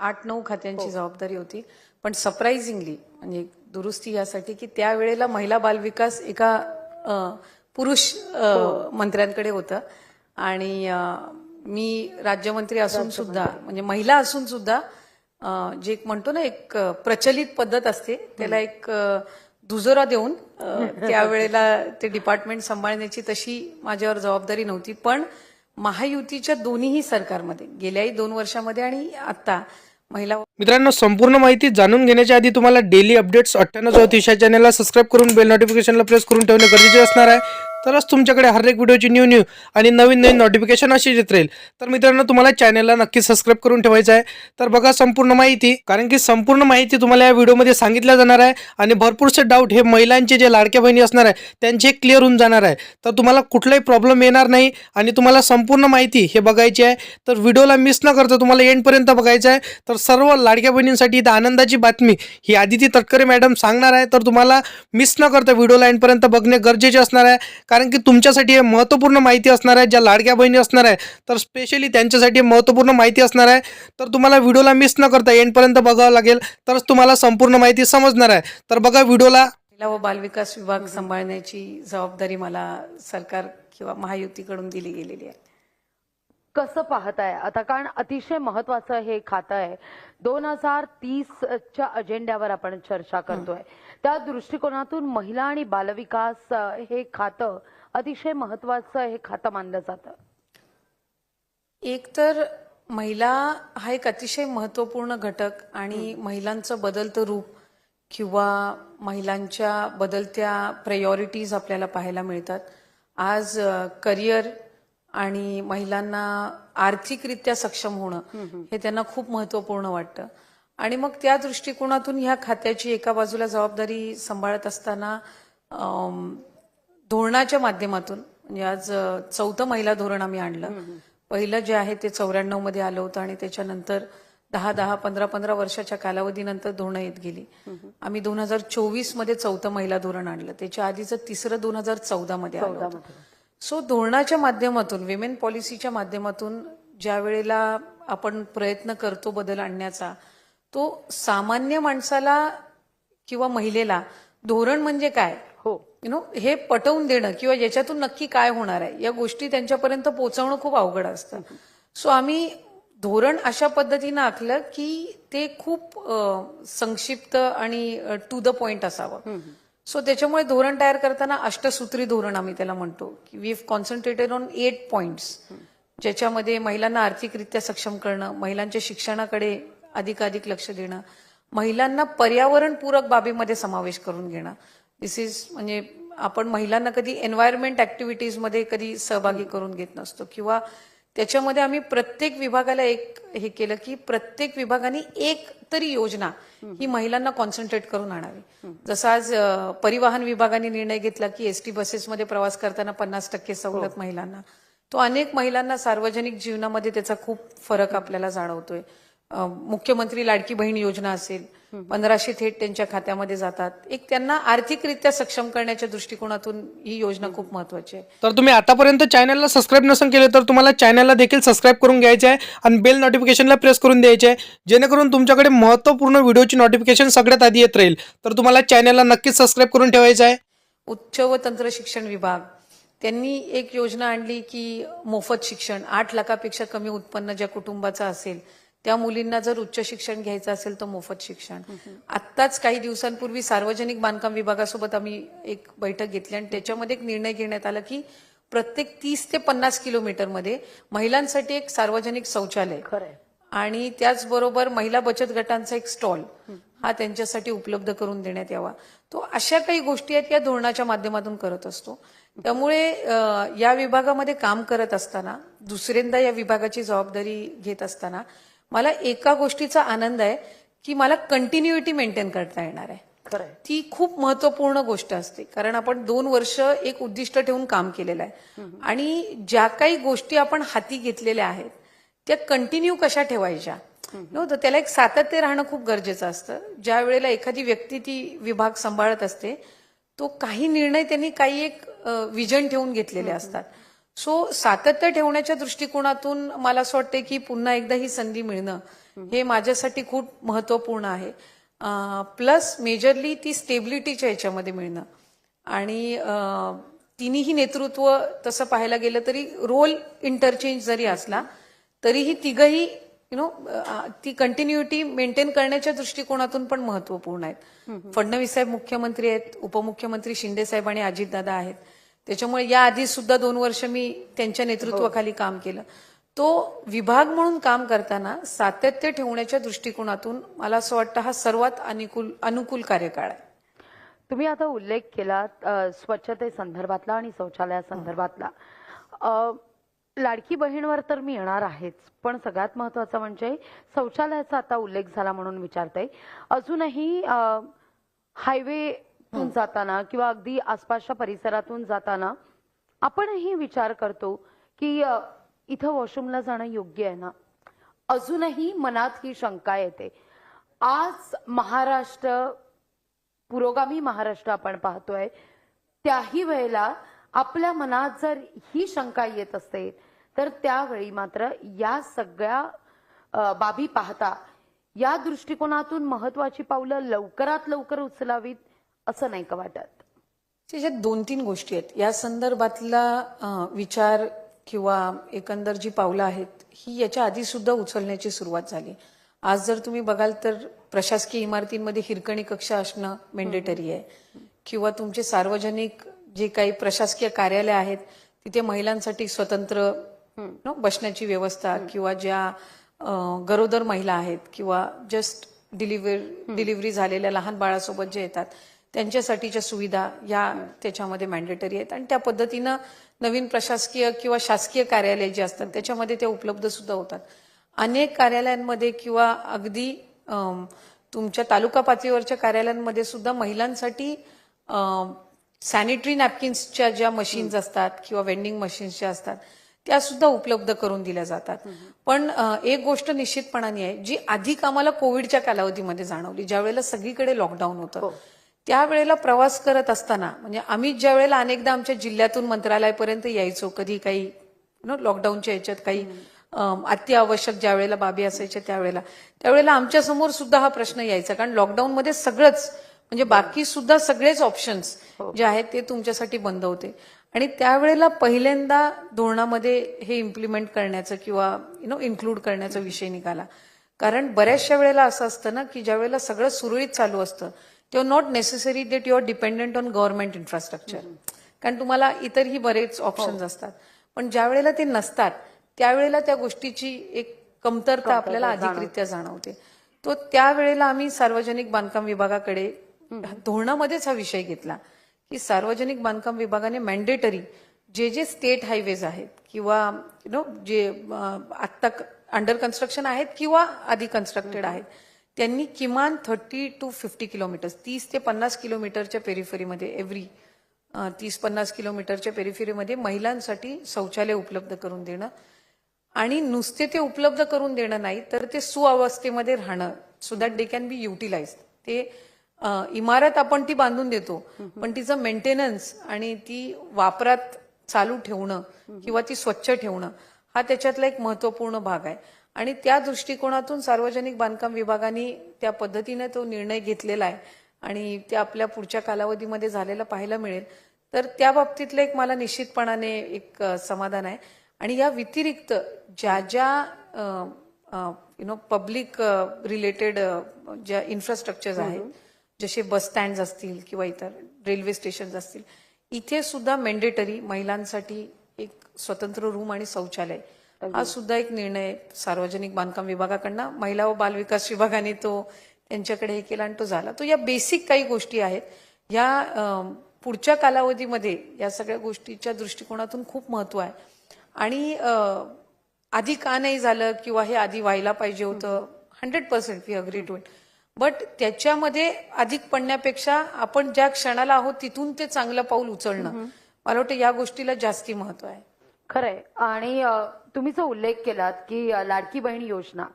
आठ नऊ खात्यांची जबाबदारी होती. पण सरप्राइझिंगली म्हणजे दुरुस्ती यासाठी की त्यावेळेला महिला बालविकास एका पुरुष अ, मंत्र्यांकडे होतं. आणि मी राज्यमंत्री असून सुद्धा म्हणजे महिला असून सुद्धा जे एक म्हणतो ना एक प्रचलित पद्धत असते त्याला एक दुजोरा देऊन त्यावेळेला ते डिपार्टमेंट सांभाळण्याची तशी माझ्यावर जबाबदारी नव्हती. पण महायुतीच्या दोन्हीही सरकारमध्ये गेल्याही दोन वर्षामध्ये आणि आता महिला मित्रांनो संपूर्ण माहिती जाणून घेण्याच्या आधी तुम्हाला डेली अपडेट्स अठ्ठ्याण्णव चौतीस या चॅनलला सबस्क्राईब करून बेल नोटिफिकेशनला प्रेस करून ठेवणे गरजेचे असणार आहे. तरच तुमच्याकडे हर एक व्हिडिओची न्यू न्यू आणि नवीन नवीन नोटिफिकेशन अशी येत राहील. तर मित्रांनो तुम्हाला चॅनलला नक्की सबस्क्राईब करून ठेवायचं आहे. तर बघा संपूर्ण माहिती कारण की संपूर्ण माहिती तुम्हाला या व्हिडिओमध्ये सांगितल्या जाणार आहे आणि भरपूरसे डाऊट हे महिलांचे जे लाडक्या बहिणी असणार आहे त्यांचे क्लिअर होऊन जाणार आहे. तर तुम्हाला कुठलाही प्रॉब्लेम येणार नाही आणि तुम्हाला संपूर्ण माहिती हे बघायची आहे. तर व्हिडिओला मिस न करता तुम्हाला एंडपर्यंत बघायचं आहे. तर सर्व लाडक्या बहिणींसाठी इथं आनंदाची बातमी ही आदिती तटकरे मॅडम सांगणार आहे. तर तुम्हाला मिस न करता व्हिडिओला एंडपर्यंत बघणे गरजेचे असणार आहे. कारण की तुमच्यासाठी हे महत्त्वपूर्ण माहिती असणार आहे ज्या लाडक्या बहिणी असणार आहे तर स्पेशली त्यांच्यासाठी महत्त्वपूर्ण माहिती असणार आहे. तर तुम्हाला व्हिडिओला मिस न करता एंडपर्यंत बघावं लागेल तरच तुम्हाला संपूर्ण माहिती समजणार आहे. तर बघा व्हिडिओला. महिला व बालविकास विभाग सांभाळण्याची जबाबदारी मला सरकार किंवा महायुतीकडून दिली गेलेली आहे. कसं पाहताय? आता कारण अतिशय महत्वाचं हे खातं आहे. दोन हजार तीसच्या अजेंड्यावर आपण चर्चा करतोय. त्या दृष्टिकोनातून महिला आणि बालविकास हे खातं अतिशय महत्वाचं हे खातं मानलं जातं. एक तर महिला हा एक अतिशय महत्त्वपूर्ण घटक आणि महिलांचं बदलतं रूप किंवा महिलांच्या बदलत्या प्रायोरिटीज आपल्याला पाहायला मिळतात. आज करिअर आणि महिलांना आर्थिकरित्या सक्षम होणं हे त्यांना खूप महत्त्वपूर्ण वाटतं. आणि मग त्या दृष्टिकोनातून ह्या खात्याची एका बाजूला जबाबदारी सांभाळत असताना धोरणाच्या माध्यमातून म्हणजे आज चौथं महिला धोरण आम्ही आणलं. पहिलं जे आहे ते चौऱ्याण्णवमध्ये आलं होतं आणि त्याच्यानंतर दहा दहा पंधरा पंधरा वर्षाच्या कालावधीनंतर धोरणं येत गेली. आम्ही दोन हजार चोवीसमध्ये चौथं महिला धोरण आणलं. त्याच्या आधीचं तिसरं दोन हजार चौदा मध्ये आलं होतं. सो धोरणाच्या माध्यमातून विमेन पॉलिसीच्या माध्यमातून ज्या वेळेला आपण प्रयत्न करतो बदल आणण्याचा तो सामान्य माणसाला किंवा महिलेला धोरण म्हणजे काय? हो. यु नो हे पटवून देणं किंवा याच्यातून नक्की काय होणार आहे? या गोष्टी त्यांच्यापर्यंत पोहोचवणं खूप अवघड असतं. सो आम्ही धोरण अशा पद्धतीनं आखलं की ते खूप संक्षिप्त आणि टू द पॉइंट असावं. सो त्याच्यामुळे धोरण तयार करताना अष्टसूत्री धोरण आम्ही त्याला म्हणतो. की we concentrated on eight points ज्याच्यामध्ये महिलांना आर्थिकरित्या सक्षम करणं महिलांच्या शिक्षणाकडे अधिकाधिक लक्ष देणं महिलांना पर्यावरणपूरक बाबीमध्ये समावेश करून घेणं. दिस इज म्हणजे आपण महिलांना कधी एन्व्हायरमेंट ऍक्टिव्हिटीजमध्ये कधी सहभागी करून घेत नसतो किंवा त्याच्यामध्ये आम्ही प्रत्येक विभागाला एक हे केलं की प्रत्येक विभागाने एक तरी योजना ही महिलांना कॉन्सन्ट्रेट करून आणावी. जसं आज परिवहन विभागाने निर्णय घेतला की एसटी बसेसमध्ये प्रवास करताना पन्नास टक्के सवलत महिलांना. तो अनेक महिलांना सार्वजनिक जीवनामध्ये त्याचा खूप फरक आपल्याला जाणवतोय. मुख्यमंत्री लाडकी बहीण योजना असेल पंधराशे थेट त्यांच्या खात्यामध्ये जातात. एक त्यांना आर्थिकरित्या सक्षम करण्याच्या दृष्टिकोनातून ही योजना खूप महत्वाची आहे. तर तुम्ही आतापर्यंत चॅनलला सबस्क्राईब नसेल केले तर तुम्हाला चॅनलला देखील सबस्क्राईब करून घ्यायचे आहे आणि बेल नोटिफिकेशनला प्रेस करून द्यायचे आहे जेणेकरून तुमच्याकडे महत्त्वपूर्ण व्हिडिओची नोटिफिकेशन सगळ्यात आधी येत राहील. तर तुम्हाला चॅनलला नक्कीच सबस्क्राईब करून ठेवायचं आहे. उच्च व तंत्र शिक्षण विभाग. त्यांनी एक योजना आणली की मोफत शिक्षण आठ लाखापेक्षा कमी उत्पन्न ज्या कुटुंबाचं असेल त्या मुलींना जर उच्च शिक्षण घ्यायचं असेल तर मोफत शिक्षण. आत्ताच काही दिवसांपूर्वी सार्वजनिक बांधकाम विभागासोबत आम्ही एक बैठक घेतली आणि त्याच्यामध्ये एक निर्णय घेण्यात आला की प्रत्येक तीस ते पन्नास किलोमीटरमध्ये महिलांसाठी एक सार्वजनिक शौचालय. आणि त्याचबरोबर महिला बचत गटांचा एक स्टॉल हा त्यांच्यासाठी उपलब्ध करून देण्यात यावा. तो अशा काही गोष्टी आहेत या धोरणाच्या माध्यमातून करत असतो. त्यामुळे या विभागामध्ये काम करत असताना दुसऱ्यांदा या विभागाची जबाबदारी घेत असताना मला एका गोष्टीचा आनंद आहे की मला कंटिन्युइटी मेंटेन करता येणार आहे. ती खूप महत्त्वपूर्ण गोष्ट असते. कारण आपण दोन वर्ष एक उद्दिष्ट ठेवून काम केलेलं आहे. आणि ज्या काही गोष्टी आपण हाती घेतलेल्या आहेत त्या कंटिन्यू कशा ठेवायच्या? नो तर त्याला एक सातत्य राहणं खूप गरजेचं असतं. ज्या वेळेला एखादी व्यक्ती ती विभाग सांभाळत असते तो काही निर्णय त्यांनी काही एक विजन ठेवून घेतलेले असतात. सो सातत्य ठेवण्याच्या दृष्टिकोनातून मला असं वाटतं की पुन्हा एकदा ही संधी मिळणं हे माझ्यासाठी खूप महत्त्वपूर्ण आहे. प्लस मेजरली ती स्टेबिलिटीच्या ह्याच्यामध्ये मिळणं. आणि तिन्ही नेतृत्व तसं पाहायला गेलं तरी रोल इंटरचेंज जरी असला तरीही तिघही यु नो ती कंटिन्युटी मेंटेन करण्याच्या दृष्टिकोनातून पण महत्त्वपूर्ण आहेत. फडणवीस साहेब मुख्यमंत्री आहेत उपमुख्यमंत्री शिंदे साहेब आणि अजितदादा आहेत. त्याच्यामुळे या आधी सुद्धा दोन वर्ष मी त्यांच्या नेतृत्वाखाली काम केलं. तो विभाग म्हणून काम करताना सातत्य ठेवण्याच्या दृष्टिकोनातून मला असं वाटतं हा सर्वात अनुकूल अनुकूल कार्यकाळ आहे. तुम्ही आता उल्लेख केला स्वच्छते संदर्भातला आणि शौचालया संदर्भातला. लाडकी बहीणवर तर मी येणार आहेच पण सगळ्यात महत्वाचं म्हणजे शौचालयाचा आता उल्लेख झाला म्हणून विचारते. अजूनही हायवेतून जाताना किंवा अगदी आसपासच्या परिसरातून जाताना आपणही विचार करतो की इथं वॉशरूमला जाणं योग्य आहे ना? अजूनही मनात ही शंका येते. आज महाराष्ट्र पुरोगामी महाराष्ट्र आपण पाहतोय त्याही वेळेला आपल्या मनात जर ही शंका येत असते तर त्यावेळी मात्र या सगळ्या बाबी पाहता या दृष्टिकोनातून महत्वाची पावलं लवकरात लवकर उचलावीत. असं नाही का वाटत? त्याच्यात दोन तीन गोष्टी आहेत. या संदर्भातला विचार किंवा एकंदर जी पावलं आहेत ही याच्या आधी सुद्धा उचलण्याची सुरुवात झाली. आज जर तुम्ही बघाल तर प्रशासकीय इमारतींमध्ये हिरकणी कक्ष असणं मेंडेटरी आहे. किंवा तुमचे सार्वजनिक जे काही प्रशासकीय कार्यालय आहेत तिथे महिलांसाठी स्वतंत्र बसण्याची व्यवस्था किंवा ज्या गरोदर महिला आहेत किंवा जस्ट डिलिव्हर डिलिव्हरी झालेल्या लहान बाळासोबत जे येतात त्यांच्यासाठीच्या सुविधा या त्याच्यामध्ये मॅन्डेटरी आहेत. आणि त्या पद्धतीनं नवीन प्रशासकीय किंवा शासकीय कार्यालय जे असतात त्याच्यामध्ये ते उपलब्ध सुद्धा होतात. अनेक कार्यालयांमध्ये किंवा अगदी तुमच्या तालुका पातळीवरच्या कार्यालयांमध्ये सुद्धा महिलांसाठी सॅनिटरी नॅपकिन्सच्या ज्या मशीन्स असतात किंवा वेंडिंग मशीन्स ज्या असतात त्या सुद्धा उपलब्ध करून दिल्या जातात. पण एक गोष्ट निश्चितपणाने आहे जी अधिक आम्हाला कोविडच्या कालावधीमध्ये जाणवली ज्या वेळेला सगळीकडे लॉकडाऊन होतं त्यावेळेला प्रवास करत असताना म्हणजे आम्ही ज्या वेळेला अनेकदा आमच्या जिल्ह्यातून मंत्रालयापर्यंत यायचो कधी काही नो लॉकडाऊनच्या याच्यात काही अत्यावश्यक ज्या वेळेला बाबी असायच्या त्यावेळेला त्यावेळेला आमच्यासमोर सुद्धा हा प्रश्न यायचा. कारण लॉकडाऊनमध्ये सगळंच म्हणजे बाकी सुद्धा सगळेच ऑप्शन्स जे आहेत ते तुमच्यासाठी बंद होते. आणि त्यावेळेला पहिल्यांदा धोरणामध्ये हे इम्प्लिमेंट करण्याचं किंवा यु नो इन्क्लूड करण्याचा विषय निघाला. कारण बऱ्याचशा वेळेला असं असतं ना की ज्या वेळेला सगळं सुरळीत चालू असतं तेव्हा not necessary that you are dependent on government infrastructure कारण तुम्हाला इतरही बरेच ऑप्शन्स असतात. पण ज्या वेळेला ते नसतात त्यावेळेला त्या गोष्टीची एक कमतरता आपल्याला अधिकरित्या जाणवते. तो त्यावेळेला आम्ही सार्वजनिक बांधकाम विभागाकडे धोरणामध्येच हा विषय घेतला की सार्वजनिक बांधकाम विभागाने मॅन्डेटरी जे जे स्टेट हायवेज आहेत किंवा यु नो जे आत्ता अंडर कन्स्ट्रक्शन आहेत किंवा आधी कन्स्ट्रक्टेड आहेत त्यांनी किमान थर्टी टू फिफ्टी किलोमीटर्स तीस ते पन्नास किलोमीटरच्या पेरिफेरीमध्ये एव्हरी तीस पन्नास किलोमीटरच्या पेरिफेरीमध्ये महिलांसाठी शौचालय उपलब्ध करून देणं. आणि नुसते ते उपलब्ध करून देणं नाही तर ते सुअवस्थेमध्ये राहणं so that they can be utilize ते इमारत आपण ती बांधून देतो पण तिचं मेंटेनन्स आणि ती वापरात चालू ठेवणं किंवा ती स्वच्छ ठेवणं हा त्याच्यातला एक महत्त्वपूर्ण भाग आहे. आणि त्या दृष्टिकोनातून सार्वजनिक बांधकाम विभागाने त्या पद्धतीने तो निर्णय घेतलेला आहे. आणि ते आपल्या पुढच्या कालावधीमध्ये झालेलं पाहायला मिळेल. तर त्या बाबतीतलं एक मला निश्चितपणाने एक समाधान आहे. आणि या व्यतिरिक्त ज्या ज्या यु नो पब्लिक रिलेटेड ज्या इन्फ्रास्ट्रक्चर्स आहेत जसे बस स्टँड असतील किंवा इतर रेल्वे स्टेशन असतील इथे सुद्धा मेंडेटरी महिलांसाठी एक स्वतंत्र रूम आणि शौचालय हा सुद्धा एक निर्णय सार्वजनिक बांधकाम विभागाकडनं महिला व बालविकास विभागाने तो त्यांच्याकडे हे केला आणि तो झाला. तो या बेसिक काही गोष्टी आहेत. या पुढच्या कालावधीमध्ये या सगळ्या गोष्टीच्या दृष्टिकोनातून खूप महत्त्व आहे. आणि आधी का नाही झालं किंवा हे आधी व्हायला पाहिजे होतं hundred percent we agree to it but त्याच्यामध्ये अधिक पडण्यापेक्षा आपण ज्या क्षणाला आहोत तिथून ते चांगलं पाऊल उचलणं. मला वाटतं या गोष्टीला जास्ती महत्त्व आहे. खरंय. आणि तुम्ही जो उल्लेख केलात की लाडकी बहीण योजना.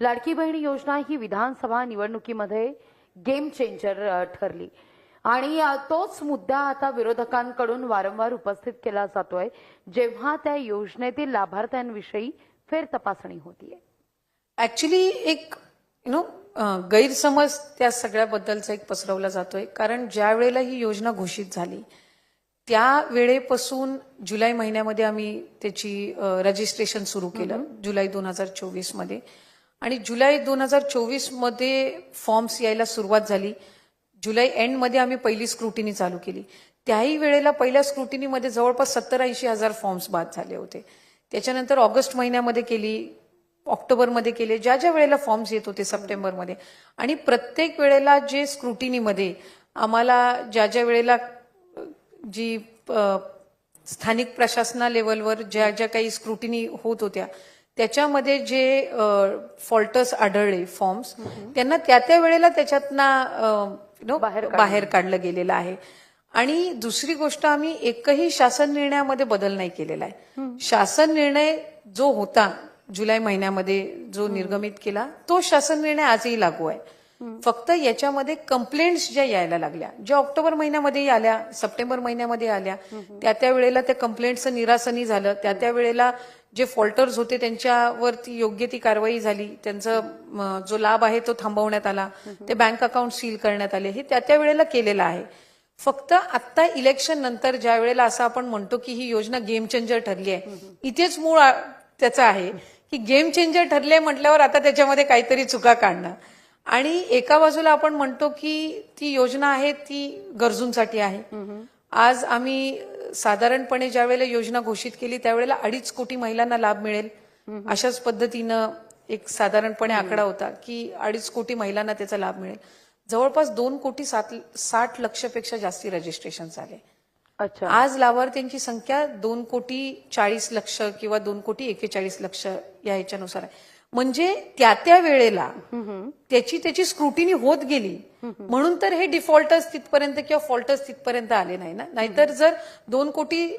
लाडकी बहीण योजना ही विधानसभा निवडणुकीमध्ये गेम चेंजर ठरली. आणि तोच मुद्दा आता विरोधकांकडून वारंवार उपस्थित केला जातोय जेव्हा त्या योजनेतील लाभार्थ्यांविषयी फेर तपासणी होतीये. ऍक्च्युली एक यु नो गैरसमज त्या सगळ्याबद्दलचा एक पसरवला जातोय. कारण ज्या वेळेला ही योजना घोषित झाली त्या वेळेपासून जुलै महिन्यामध्ये आम्ही त्याची रजिस्ट्रेशन सुरू केलं जुलै दोन हजार चोवीसमध्ये आणि जुलै दोन हजार चोवीसमध्ये फॉर्म्स यायला सुरुवात झाली. जुलै एंडमध्ये आम्ही पहिली स्क्रुटिनी चालू केली. त्याही वेळेला पहिल्या स्क्रुटिनीमध्ये जवळपास सत्तर ऐंशी हजार फॉर्म्स बाद झाले होते. त्याच्यानंतर ऑगस्ट महिन्यामध्ये केली ऑक्टोबरमध्ये केले ज्या ज्या वेळेला फॉर्म्स येत होते सप्टेंबरमध्ये. आणि प्रत्येक वेळेला जे स्क्रुटिनीमध्ये आम्हाला ज्या ज्या वेळेला जी स्थानिक प्रशासना लेवलवर ज्या ज्या काही स्क्रुटिनी होत होत्या त्याच्यामध्ये जे फॉल्टर्स आढळले फॉर्म्स त्यांना त्या त्या वेळेला त्याच्यातनं नो बाहेर काढलं. गेलेलं आहे. आणि दुसरी गोष्ट आम्ही एकही शासन निर्णयामध्ये बदल नाही केलेला आहे. शासन निर्णय जो होता जुलै महिन्यामध्ये जो निर्गमित केला तो शासन निर्णय आजही लागू आहे. फक्त याच्यामध्ये कंप्लेंट्स ज्या यायला लागल्या ज्या ऑक्टोबर महिन्यामध्ये आल्या सप्टेंबर महिन्यामध्ये आल्या त्या त्या वेळेला त्या कंप्लेंटचं निरासनी झालं. त्या त्या वेळेला जे फॉल्टर्स होते त्यांच्यावरती योग्य ती कारवाई झाली. त्यांचं जो लाभ आहे तो थांबवण्यात आला. ते बँक अकाउंट सील करण्यात आले. हे त्या त्या वेळेला केलेलं आहे. फक्त आता इलेक्शन नंतर ज्या वेळेला असं आपण म्हणतो की ही योजना गेम चेंजर ठरली आहे इथेच मूळ त्याचं आहे की गेम चेंजर ठरले म्हटल्यावर आता त्याच्यामध्ये काहीतरी चुका काढणं. आणि एका बाजूला आपण म्हणतो की ती योजना आहे ती गरजूंसाठी आहे. आज आम्ही साधारणपणे ज्या वेळेला योजना घोषित केली त्यावेळेला अडीच कोटी महिलांना लाभ मिळेल अशाच पद्धतीनं एक साधारणपणे आकडा होता की अडीच कोटी महिलांना त्याचा लाभ मिळेल. जवळपास दोन कोटी सात साठ लक्षपेक्षा जास्ती रजिस्ट्रेशन झाले. अच्छा. आज लाभार्थ्यांची संख्या दोन कोटी चाळीस लक्ष किंवा दोन कोटी एकेचाळीस लक्ष या ह्याच्यानुसार आहे. म्हणजे त्या त्या वेळेला त्याची त्याची स्क्रुटिनी होत गेली. म्हणून तर हे डिफॉल्टर्स तिथपर्यंत किंवा फॉल्टर्स तिथपर्यंत आले नाही ना? नाहीतर जर दोन कोटी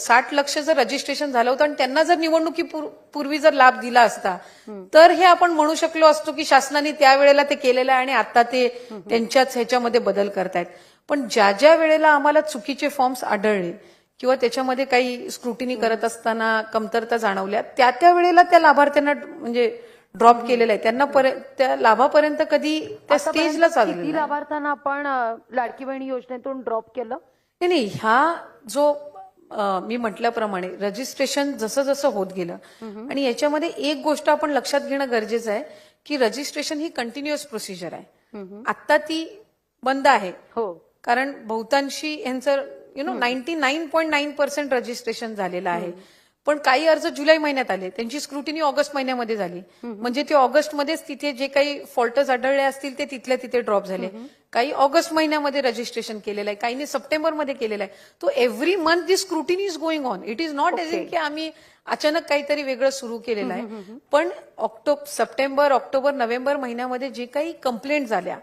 साठ लक्ष जर रजिस्ट्रेशन झालं होतं आणि त्यांना जर निवडणुकीपूर्वी जर लाभ दिला असता तर हे आपण म्हणू शकलो असतो की शासनाने त्यावेळेला ते केलेलं आहे आणि आता ते त्यांच्याच ह्याच्यामध्ये बदल करतायत. पण ज्या ज्या वेळेला आम्हाला चुकीचे फॉर्म्स आढळले किंवा त्याच्यामध्ये काही स्क्रुटिनी करत असताना कमतरता जाणवल्या त्या त्या वेळेला त्या लाभार्थ्यांना म्हणजे ड्रॉप केलेलं आहे. त्यांना त्या लाभापर्यंत कधी त्या स्टेजला चालू लाभार्थ्यांना आपण लाडकी बहिणी योजनेतून ड्रॉप केलं? नाही नाही. ह्या जो मी म्हटल्याप्रमाणे रजिस्ट्रेशन जसं जसं होत गेलं आणि याच्यामध्ये एक गोष्ट आपण लक्षात घेणं गरजेचं आहे की रजिस्ट्रेशन ही कंटिन्युअस प्रोसिजर आहे. आता ती बंद आहे. हो. कारण बहुतांशी यांचं you know ninety nine point nine percent registration झालेलं आहे. पण काही अर्ज जुलै महिन्यात आले. त्यांची स्क्रुटिनी ऑगस्ट महिन्यामध्ये झाली. म्हणजे ते ऑगस्टमध्येच तिथे जे काही फॉल्टर्स आढळले असतील ते तिथल्या तिथे ड्रॉप झाले. काही ऑगस्ट महिन्यामध्ये रजिस्ट्रेशन केलेलं आहे काहींनी सप्टेंबरमध्ये केलेलं आहे. तो every month this scrutiny is going on it is not as in की आम्ही अचानक काहीतरी वेगळं सुरू केलेलं आहे. पण ऑक्टोबर सप्टेंबर ऑक्टोबर नोव्हेंबर महिन्यामध्ये जे काही कंप्लेंट झाल्या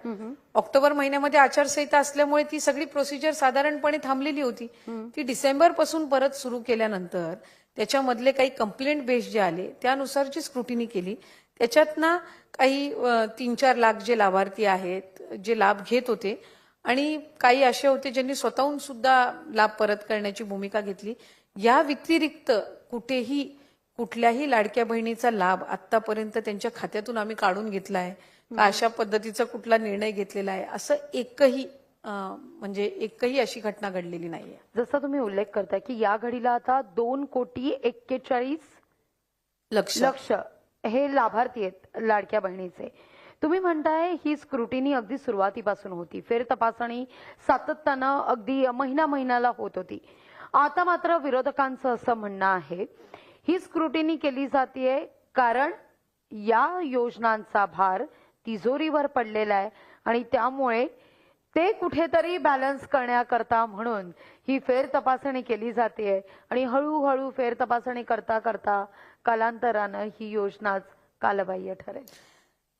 ऑक्टोबर महिन्यामध्ये आचारसंहिता असल्यामुळे ती सगळी प्रोसिजर साधारणपणे थांबलेली होती. ती डिसेंबरपासून परत सुरू केल्यानंतर त्याच्यामधले काही कंप्लेंट बेस जे आले त्यानुसारची स्क्रुटिनी केली त्याच्यातनं काही तीन चार लाख जे लाभार्थी आहेत जे लाभ घेत होते आणि काही असे होते ज्यांनी स्वतःहून सुद्धा लाभ परत करण्याची भूमिका घेतली. या व्यतिरिक्त कुठेही कुठल्याही लाडक्या बहिणीचा लाभ आतापर्यंत त्यांच्या खात्यातून आम्ही काढून घेतला आहे. अशा पद्धतीचा कुठला निर्णय घेतलेला आहे? असं एकही म्हणजे एकही अशी घटना घडलेली नाहीये. जसा तुम्ही उल्लेख करताय की या घडीला आता दोन कोटी एक्केचाळीस लक्ष. लक्ष हे लाभार्थी आहेत लाडक्या बहिणीचे. तुम्ही म्हणताय ही स्क्रुटिनी अगदी सुरुवातीपासून होती. फेर तपासणी सातत्यानं अगदी महिना महिन्याला होत होती. आता मात्र विरोधकांचं असं म्हणणं आहे ही स्क्रुटिनी केली जाते कारण या योजनांचा भार तिजोरीवर पडलेला आहे आणि त्यामुळे ते कुठेतरी बॅलन्स करण्याकरता म्हणून ही फेर तपासणी केली जाते आणि हळूहळू फेर तपासणी करता करता कालांतरानं ही योजनाच कालबाह्य ठरेल.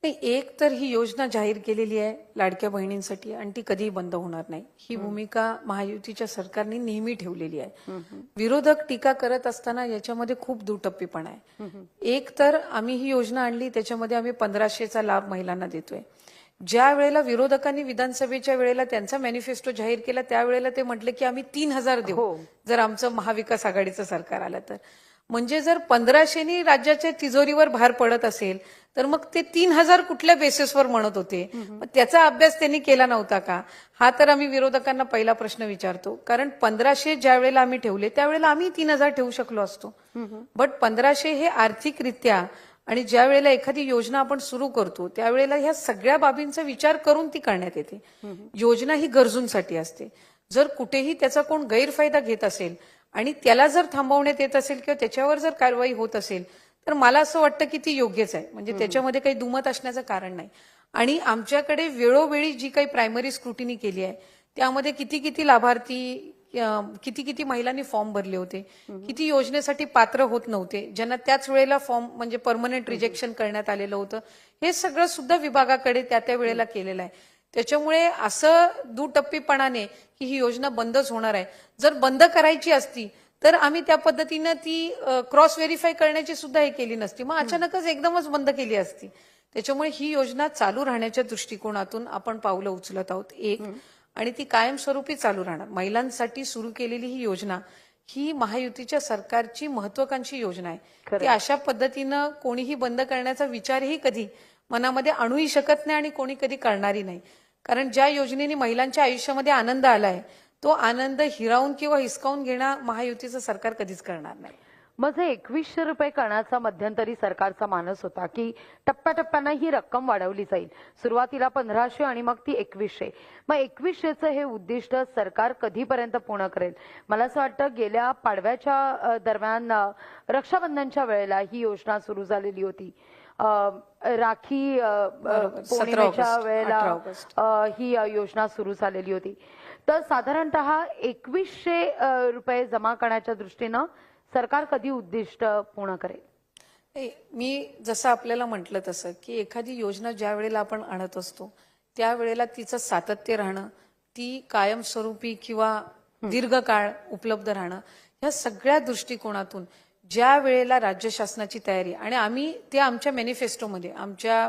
नाही एक तर ही योजना जाहीर केलेली आहे लाडक्या बहिणींसाठी आणि ती कधीही बंद होणार नाही. ही भूमिका महायुतीच्या सरकारने नेहमी ठेवलेली आहे. विरोधक टीका करत असताना याच्यामध्ये खूप दुटप्पीपणा आहे. एक तर आम्ही ही योजना आणली त्याच्यामध्ये आम्ही पंधराशेचा लाभ महिलांना देतोय. ज्या वेळेला विरोधकांनी विधानसभेच्या वेळेला त्यांचा मॅनिफेस्टो जाहीर केला त्यावेळेला ते म्हटले की आम्ही तीन हजार देऊ जर आमचं महाविकास आघाडीचं सरकार आलं तर. म्हणजे जर पंधराशेनी राज्याच्या तिजोरीवर भार पडत असेल तर मग ते तीन हजार कुठल्या बेसिसवर म्हणत होते? मग त्याचा अभ्यास त्यांनी केला नव्हता का? हा तर आम्ही विरोधकांना पहिला प्रश्न विचारतो. कारण पंधराशे ज्या वेळेला आम्ही ठेवले त्यावेळेला आम्ही तीन हजार ठेवू शकलो असतो. बट पंधराशे हे आर्थिकरित्या आणि ज्या वेळेला एखादी योजना आपण सुरू करतो त्यावेळेला ह्या सगळ्या बाबींचा विचार करून ती करण्यात येते. योजना ही गरजूंसाठी असते. जर कुठेही त्याचा कोण गैरफायदा घेत असेल आणि त्याला जर थांबवण्यात येत असेल किंवा त्याच्यावर जर कारवाई होत असेल तर मला असं वाटतं की ती योग्यच आहे. म्हणजे त्याच्यामध्ये काही दुमत असण्याचं कारण नाही. आणि आमच्याकडे वेळोवेळी जी काही प्रायमरी स्क्रुटिनी केली आहे त्यामध्ये किती किती लाभार्थी किती किती महिलांनी फॉर्म भरले होते. किती योजनेसाठी पात्र होत नव्हते. ज्यांना त्याच वेळेला फॉर्म म्हणजे परमनंट रिजेक्शन करण्यात आलेलं होतं. हे सगळं सुद्धा विभागाकडे त्या त्या वेळेला केलेलं आहे. त्याच्यामुळे असं दुटप्पीपणाने की ही योजना बंदच होणार आहे. जर बंद करायची असती तर आम्ही त्या पद्धतीनं ती क्रॉस व्हेरीफाय करण्याची सुद्धा हे केली नसती. मग अचानकच एकदमच बंद केली असती. त्याच्यामुळे ही योजना चालू राहण्याच्या दृष्टिकोनातून आपण पावलं उचलत आहोत. एक आणि ती कायमस्वरूपी चालू राहणार. महिलांसाठी सुरू केलेली ही योजना ही महायुतीच्या सरकारची महत्वाकांक्षी योजना आहे. ती अशा पद्धतीनं कोणीही बंद करण्याचा विचारही कधी मनामध्ये आणूही शकत नाही आणि कोणी कधी करणारही नाही. कारण ज्या योजनेने महिलांच्या आयुष्यामध्ये आनंद आलाय तो आनंद हिरावून किंवा हिसकावून घेणं महायुतीचं सरकार कधीच करणार नाही. जे एकवीसशे रुपये करण्याचा मध्यंतरी सरकारचा मानस होता की टप्प्याटप्प्यानं ही रक्कम वाढवली जाईल. सुरुवातीला पंधराशे आणि मग ती एकवीसशे. मग एकवीसशेचं हे उद्दिष्ट सरकार कधीपर्यंत पूर्ण करेल? मला असं वाटतं गेल्या पाडव्याच्या दरम्यान रक्षाबंधनच्या वेळेला ही योजना सुरू झालेली होती. राखी अ, अ, बरोबर. 17 पौर्णिमेच्या वेळेला 18 ऑगस्ट. अ, ही योजना सुरू झालेली होती. तर साधारणतः एकवीसशे रुपये जमा करण्याच्या दृष्टीनं सरकार कधी उद्दिष्ट पूर्ण करेल? मी जसं आपल्याला म्हटलं तसं की एखादी योजना ज्या वेळेला आपण आणत असतो त्यावेळेला तिचं सातत्य राहणं ती कायमस्वरूपी किंवा दीर्घकाळ उपलब्ध राहणं या सगळ्या दृष्टिकोनातून ज्या वेळेला राज्य शासनाची तयारी आणि आम्ही ते आमच्या मॅनिफेस्टोमध्ये आमच्या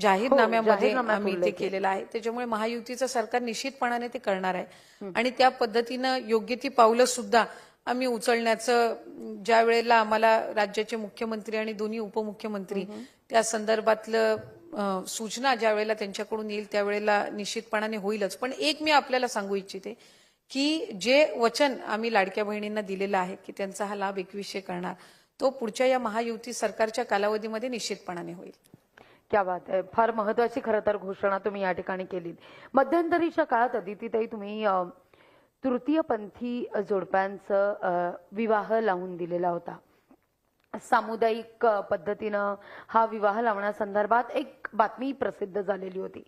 जाहीरनाम्यामध्ये जाहीरनाम्यात आम्ही ते. केलेलं आहे. त्याच्यामुळे महायुतीचं सरकार निश्चितपणाने ते करणार आहे. आणि त्या पद्धतीनं योग्य ती पावलं सुद्धा आम्ही उचलण्याचं ज्या वेळेला आम्हाला राज्याचे मुख्यमंत्री आणि दोन्ही उपमुख्यमंत्री त्या संदर्भातलं सूचना ज्या वेळेला त्यांच्याकडून येईल त्यावेळेला निश्चितपणाने होईलच. पण एक मी आपल्याला सांगू इच्छिते की जे वचन आम्ही लाडक्या बहिणींना दिलेलं आहे की त्यांचा हा लाभ एकवीसशे करणार तो पुढच्या या महायुती सरकारच्या कालावधीमध्ये निश्चितपणाने होईल. क्या बात आहे फार महत्वाची खरं तर घोषणा तुम्ही या ठिकाणी केली मध्यंतरीच्या काळात अदितीताई तुम्ही तृतीयपंथी जोडप्यांचं विवाह लावून दिलेला होता. सामुदायिक पद्धतीनं हा विवाह लावण्यासंदर्भात एक बातमी प्रसिद्ध झालेली होती.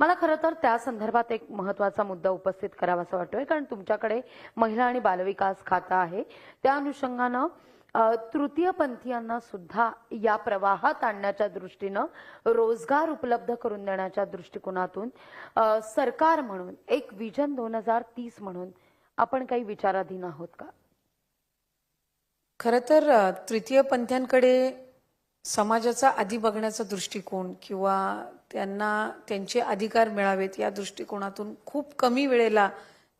मला खरं तर त्या संदर्भात एक महत्त्वाचा मुद्दा उपस्थित करावासा वाटतोय कारण तुमच्याकडे महिला आणि बालविकास खातं आहे. त्या अनुषंगानं तृतीयपंथीयांना सुद्धा या प्रवाहात आणण्याच्या दृष्टीनं रोजगार उपलब्ध करून देण्याच्या दृष्टिकोनातून सरकार म्हणून एक विजन दोन हजार तीस म्हणून आपण काही विचाराधीन आहोत का? खरं तर तृतीयपंथ्यांकडे तृतीय समाजाचा आधी बघण्याचा दृष्टिकोन किंवा त्यांना त्यांचे अधिकार मिळावेत या दृष्टिकोनातून खूप कमी वेळेला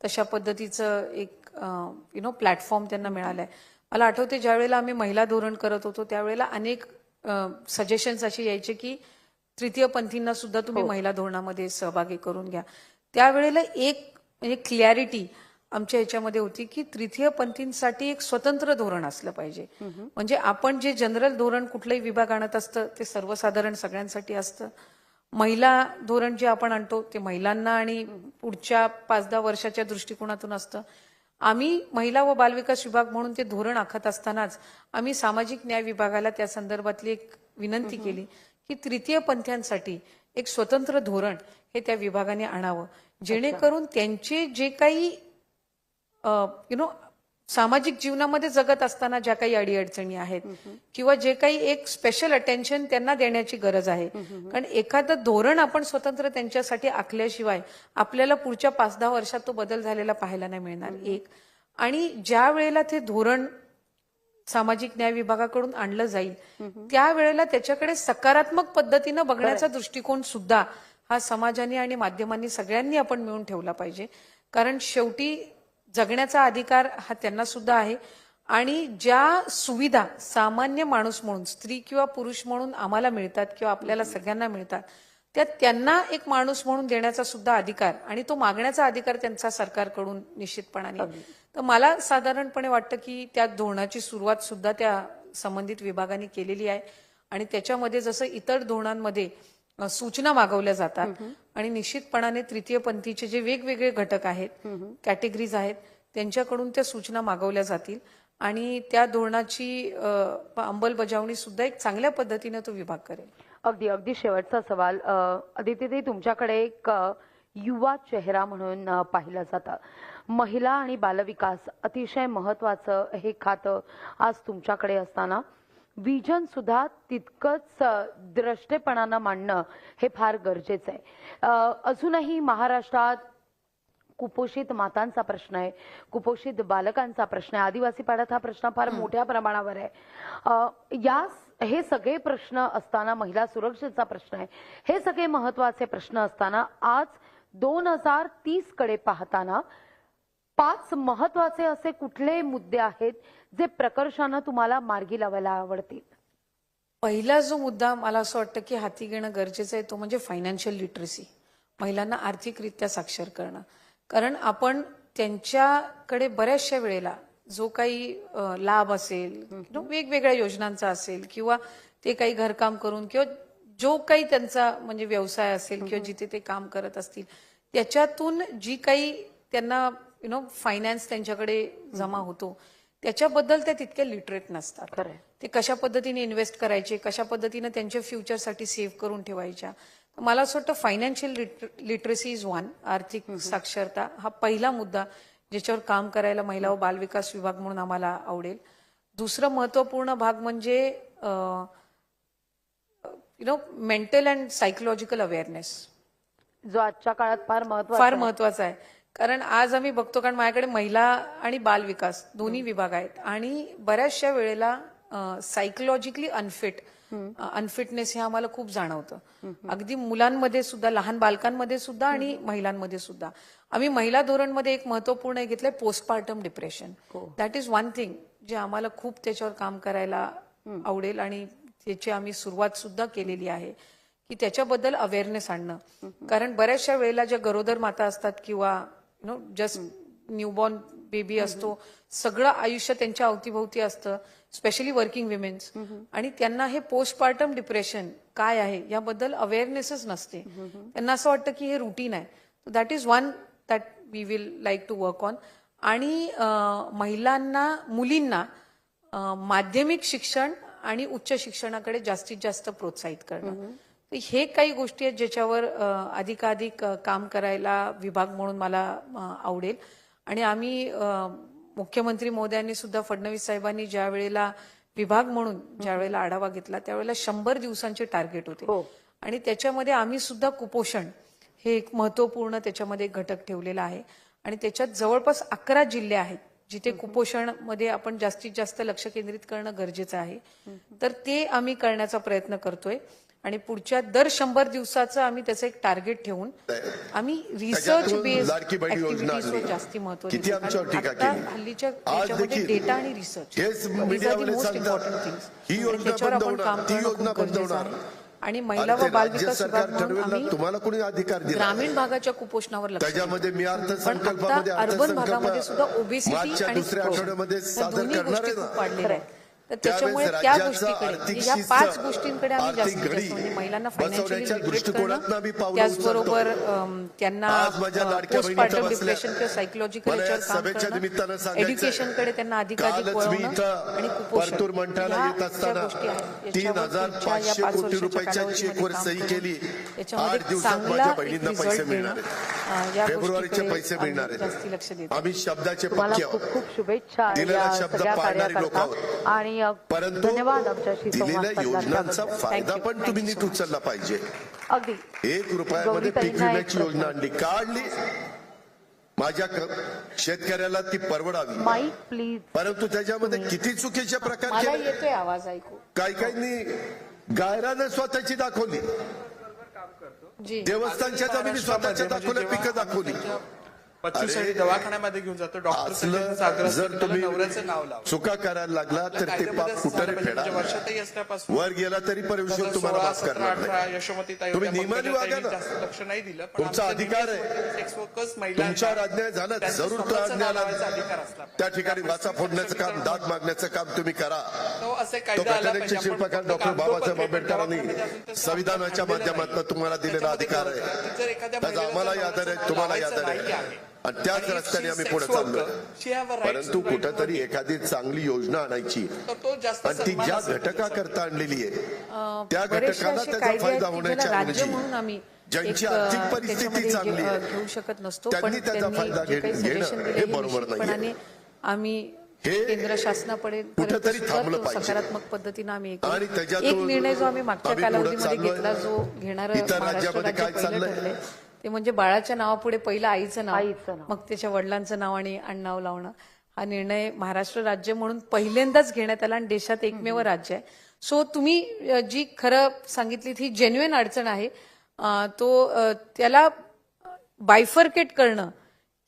तशा पद्धतीचं एक यु नो प्लॅटफॉर्म त्यांना मिळालाय. मला आठवते ज्या वेळेला आम्ही महिला धोरण करत होतो त्यावेळेला अनेक सजेशन्स असे यायचे की तृतीय पंथींना सुद्धा तुम्ही महिला धोरणामध्ये सहभागी करून घ्या. त्यावेळेला एक म्हणजे क्लॅरिटी आमच्या ह्याच्यामध्ये होती की तृतीय पंथींसाठी एक स्वतंत्र धोरण असलं पाहिजे. म्हणजे आपण जे जनरल धोरण कुठलंही विभाग आणत असतं ते सर्वसाधारण सगळ्यांसाठी असतं. महिला धोरण जे आपण आणतो ते महिलांना आणि पुढच्या पाच दहा वर्षाच्या दृष्टिकोनातून असतं. आम्ही महिला व बालविकास विभाग म्हणून ते धोरण आखत असतानाच आम्ही सामाजिक न्याय विभागाला त्या संदर्भातली एक विनंती केली की तृतीय पंथ्यांसाठी एक स्वतंत्र धोरण हे त्या विभागाने आणावं. जेणेकरून त्यांचे जे काही यु नो सामाजिक जीवनामध्ये जगत असताना ज्या काही अडीअडचणी आहेत किंवा जे काही एक स्पेशल अटेन्शन त्यांना देण्याची गरज आहे. कारण एखादं धोरण आपण स्वतंत्र त्यांच्यासाठी आखल्याशिवाय आपल्याला पुढच्या पाच दहा वर्षात तो बदल झालेला पाहायला नाही मिळणार. एक. आणि ज्या वेळेला ते धोरण सामाजिक न्याय विभागाकडून आणलं जाईल त्यावेळेला त्याच्याकडे सकारात्मक पद्धतीनं बघण्याचा दृष्टिकोन सुद्धा हा समाजाने आणि माध्यमांनी सगळ्यांनी आपण मिळून ठेवला पाहिजे. कारण शेवटी जगण्याचा अधिकार हा त्यांना सुद्धा आहे. आणि ज्या सुविधा सामान्य माणूस म्हणून स्त्री किंवा पुरुष म्हणून आम्हाला मिळतात किंवा आपल्याला सगळ्यांना मिळतात त्या त्यांना एक माणूस म्हणून देण्याचा सुद्धा अधिकार आणि तो मागण्याचा अधिकार त्यांचा सरकारकडून निश्चितपणाने. तर मला साधारणपणे वाटतं की त्या धोरणाची सुरुवात सुद्धा त्या संबंधित विभागाने केलेली आहे. आणि त्याच्यामध्ये जसं इतर धोरणांमध्ये सूचना मागवल्या जातात आणि निश्चितपणाने तृतीय पंथीचे जे वेगवेगळे घटक आहेत कॅटेगरीज आहेत त्यांच्याकडून त्या सूचना मागवल्या जातील. आणि त्या धोरणाची अंमलबजावणी सुद्धा एक चांगल्या पद्धतीने तो विभाग करेल. अगदी अगदी शेवटचा सवाल. अदिती तुमच्याकडे एक युवा चेहरा म्हणून पाहिलं जातं. महिला आणि बालविकास अतिशय महत्वाचं हे खातं आज तुमच्याकडे असताना. विजन सुद्धा तितकंच द्रष्टेपणानं मांडणं हे फार गरजेचं आहे. अजूनही महाराष्ट्रात कुपोषित मातांचा प्रश्न आहे कुपोषित बालकांचा प्रश्न आहे आदिवासी पाड्यात हा प्रश्न फार मोठ्या प्रमाणावर आहे. या हे सगळे प्रश्न असताना महिला सुरक्षेचा प्रश्न आहे. हे सगळे महत्त्वाचे प्रश्न असताना आज दोन हजार तीसकडे पाहताना पाच महत्त्वाचे असे कुठले मुद्दे आहेत जे प्रकर्षानं तुम्हाला मार्गी लावायला आवडतील? पहिला जो मुद्दा मला असं वाटतं की हाती घेणं गरजेचं आहे तो म्हणजे फायनान्शियल लिटरसी महिलांना आर्थिकरित्या साक्षर करणं. कारण आपण त्यांच्याकडे बऱ्याचशा वेळेला जो काही लाभ असेल वेगवेगळ्या योजनांचा असेल किंवा ते काही घरकाम करून किंवा जो काही त्यांचा म्हणजे व्यवसाय असेल किंवा जिथे ते काम करत असतील त्याच्यातून जी काही त्यांना यु नो फायनान्स त्यांच्याकडे जमा होतो. त्याच्याबद्दल त्या तितक्या लिटरेट नसतात. ते कशा पद्धतीने इन्व्हेस्ट करायचे कशा पद्धतीने त्यांच्या फ्युचरसाठी सेव्ह करून ठेवायच्या. मला असं वाटतं फायनान्शियल लिटरसी इज वन आर्थिक साक्षरता हा पहिला मुद्दा ज्याच्यावर काम करायला महिला व बालविकास विभाग म्हणून आम्हाला आवडेल. दुसरं महत्त्वपूर्ण भाग म्हणजे you know mental and psychological awareness जो आजच्या काळात फार महत्त्वाचा फार महत्त्वाचा आहे. कारण आज आम्ही बघतो कारण माझ्याकडे महिला आणि बाल विकास दोन्ही विभाग आहेत. आणि बऱ्याचशा वेळेला सायकोलॉजिकली अनफिट अनफिटनेस हे आम्हाला खूप जाणवतं. अगदी मुलांमध्ये सुद्धा लहान बालकांमध्ये सुद्धा आणि महिलांमध्ये सुद्धा. आम्ही महिला धोरणमध्ये एक महत्त्वपूर्ण हे घेतलंय postpartum depression that is one thing जे आम्हाला खूप त्याच्यावर काम करायला आवडेल आणि त्याची आम्ही सुरुवात सुद्धा केलेली आहे की त्याच्याबद्दल अवेअरनेस आणणं. कारण बऱ्याचशा वेळेला ज्या गरोदर माता असतात किंवा नो जस्ट न्यूबॉर्न बेबी असतो. सगळं आयुष्य त्यांच्या अवतीभोवती असतं स्पेशली वर्किंग विमेन्स आणि त्यांना हे पोस्टपार्टम डिप्रेशन काय आहे याबद्दल अवेअरनेसच नसते. त्यांना असं वाटतं की हे रुटीन आहे. That is one that we will like to work on आणि महिलांना मुलींना माध्यमिक शिक्षण आणि उच्च शिक्षणाकडे जास्तीत जास्त प्रोत्साहित करणं. हे काही गोष्टी आहेत ज्याच्यावर अधिकाधिक काम करायला विभाग म्हणून मला आवडेल. आणि आम्ही मुख्यमंत्री मोदयांनी सुद्धा फडणवीस साहेबांनी ज्या वेळेला विभाग म्हणून ज्या वेळेला आढावा घेतला त्यावेळेला शंभर दिवसांचे टार्गेट होते. आणि त्याच्यामध्ये आम्ही सुद्धा कुपोषण हे एक महत्त्वपूर्ण त्याच्यामध्ये घटक ठेवलेला आहे. आणि त्याच्यात जवळपास अकरा जिल्हे आहेत जिथे कुपोषणमध्ये आपण जास्तीत जास्त लक्ष केंद्रित करणं गरजेचं आहे. तर ते आम्ही करण्याचा प्रयत्न करतोय. आणि पुढच्या दर शंभर दिवसाचं आम्ही त्याचं एक टार्गेट ठेवून आम्ही रिसर्च बेस्ड. जास्ती महत्त्व. हल्लीच्या डेटा आणि रिसर्च ही त्याच्यावर आपण काम करणं गरजेचं. आहे. आणि महिला व ते बाल राज्य विकास सरकार विभाग म्हणून ठरवेल ना आम्ही तुम्हाला कोणी अधिकार ग्रामीण भागाच्या कुपोषणावर त्याच्यामध्ये मी अर्थसंकल्पामध्ये अर्बन भागामध्ये सुद्धा आणि दुसऱ्या आठवड्यामध्ये सादर करणार आहे तर त्याच्यामुळे त्या गोष्टीकडे आर्थिक या पाच गोष्टींकडे आम्ही जास्त म्हणजे महिलांना फायनान्शियली दृष्टिकोनातनं करणं त्याचबरोबर त्यांना पोस्टपार्टम. डिप्रेशन किंवा सायकोलॉजिकल याच्यावर. एज्युकेशनकडे त्यांना अधिकाधिक वळवणं आणि कुपोषण. ह्या गोष्टी आहेत, या पाच कोटी वर्षाच्या रुपयाच्या कालावधीमध्ये दिवसात चांगला पैसे देणं, मिळणार अं, आहेत या फेब्रुवारीचे गोष्टीकडे पैसे आम्ही मिळणार जास्ती लक्ष देतो तुम्हाला खूप खूप शुभेच्छा या शब्द सगळ्या कार्याकरता आहोत. आणि परंतु धन्यवाद आमच्याशी संवाद दिलेल्या योजनांचा. फायदा. पण तुम्ही नीट. उचलला पाहिजे. अगदी. एक रुपयामध्ये पीक विम्याची. योजना आणली. का आणली माझ्या क- शेतकऱ्याला ती परवडावी. Mic please. परंतु त्याच्यामध्ये किती चुकीचे प्रकार येतोय आवाज ऐकू. काही काहींनी गायरानं स्वतःची दाखवली. देवस्थानच्या जमिनी स्वतःच्या दाखवल्या पिकं दाखवली. बच्चूसाठी दवाखान्यामध्ये घेऊन जातो डॉक्टर जर तुम्ही नवऱ्याचं नाव लाव चुका करायला लागला तर ते पाप कुठे फेडा वर्षातही असल्यापासून वर गेला तरी परिषद तुम्हाला माफ करणार नाही यशोमती तुम्ही नियमाने वागा ना. लक्ष नाही दिलं तुमचा अधिकार आहे. तुमच्यावर अन्याय झाला जरूर तो अन्याय त्या ठिकाणी वाचा फोडण्याचं काम दाद मागण्याचं काम तुम्ही करा तो घटनेचे शिल्पकार डॉक्टर बाबासाहेब आंबेडकरांनी संविधानाच्या. माध्यमातून तुम्हाला दिलेला अधिकार आहे त्याचा आम्हाला याद आहे तुम्हाला याद आहे. आणि त्याच रस्त्याने आम्ही पुढे right परंतु कुठंतरी. एखादी चांगली योजना आणायची आणि ती ज्या असेल घटका त्याचा. करता आणलेली आहे त्या घटकाला त्याचा फायदा आम्ही ज्यांची एक, आर्थिक परिस्थिती चांगली घेऊ शकत नसतो त्यांनी पण त्याचा फायदा घेणं- हे बरोबर नाहीये. निश्चितपणाने आम्ही हे केंद्र शासनाकडे कुठंतरी थांबलं पाहिजे. सकारात्मक पद्धतीने आम्ही हे एक निर्णय जो आम्ही मागच्या कालावधीमध्ये. घेतला जो घेणार राज्यामध्ये राज्य काय चाललंय? ते म्हणजे बाळाच्या नावापुढे पहिलं आईचं नाव आईचं नाव. मग त्याच्या वडिलांचं नाव आणि आडनाव लावणं. हा निर्णय महाराष्ट्र राज्य म्हणून पहिल्यांदाच घेण्यात आला आणि देशात एकमेव राज्य आहे. सो तुम्ही अ, जी खरं सांगितली ती जेन्युइन अडचण आहे. अ, तो अ, त्याला बायफर्केट करणं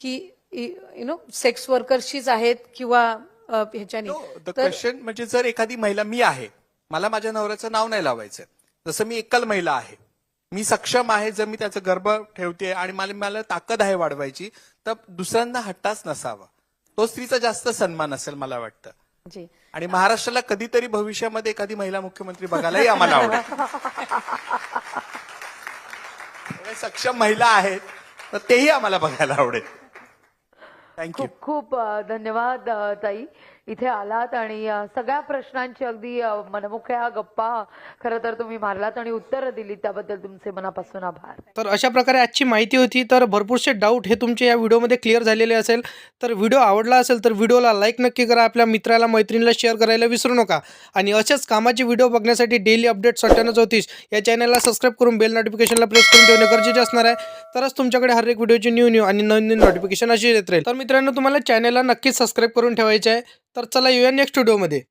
की यु नो सेक्स वर्कर्सचीच आहेत किंवा अ, ह्याच्यानी. द तर क्वेश्चन म्हणजे जर एखादी महिला मी आहे. मला माझ्या नवऱ्याचं नाव नाही लावायचं जसं मी एकल महिला आहे. मी सक्षम आहे जर मी त्याचं गर्भ ठेवते आणि मला मला ताकद आहे वाढवायची तर दुसऱ्यांना हट्टाच नसावा. तो स्त्रीचा जास्त सन्मान असेल मला वाटतं. आणि महाराष्ट्राला कधीतरी भविष्यामध्ये एखादी महिला मुख्यमंत्री बघायलाही आम्हाला आवडेल. सक्षम महिला आहेत तर तेही आम्हाला बघायला आवडेल. थँक्यू खूप धन्यवाद ताई. इथे आलात आणि सगळ्या प्रश्नांची अगदी मनमोकळ्या गप्पा खरं तर तुम्ही मारलात आणि उत्तरं दिलीत. त्याबद्दल तुमचे मनापासून आभार. तर अशा प्रकारे आजची माहिती होती. तर भरपूरसे डाऊट हे तुमचे या व्हिडिओमध्ये क्लिअर झालेले असेल. तर व्हिडिओ आवडला असेल तर व्हिडिओला लाईक नक्की करा. आपल्या मित्राला मैत्रिणीला शेअर करायला विसरू नका. आणि अशाच कामाचे व्हिडिओ बघण्यासाठी डेली अपडेट अठ्ठ्याण्णव चौतीस या चॅनलला सबस्क्राईब करून बेल नोटिफिकेशनला प्रेस करून ठेवणे गरजेचे असणार आहे. तरच तुमच्याकडे हर एक व्हिडिओची न्यू न्यू आणि नवीन नवीन नोटिफिकेशन अशी येत राहील. तर मित्रांनो तुम्हाला चॅनलला नक्कीच सबस्क्राईब करून ठेवायचे आहे. तर चला येऊया नेक्स्ट व्हिडिओमध्ये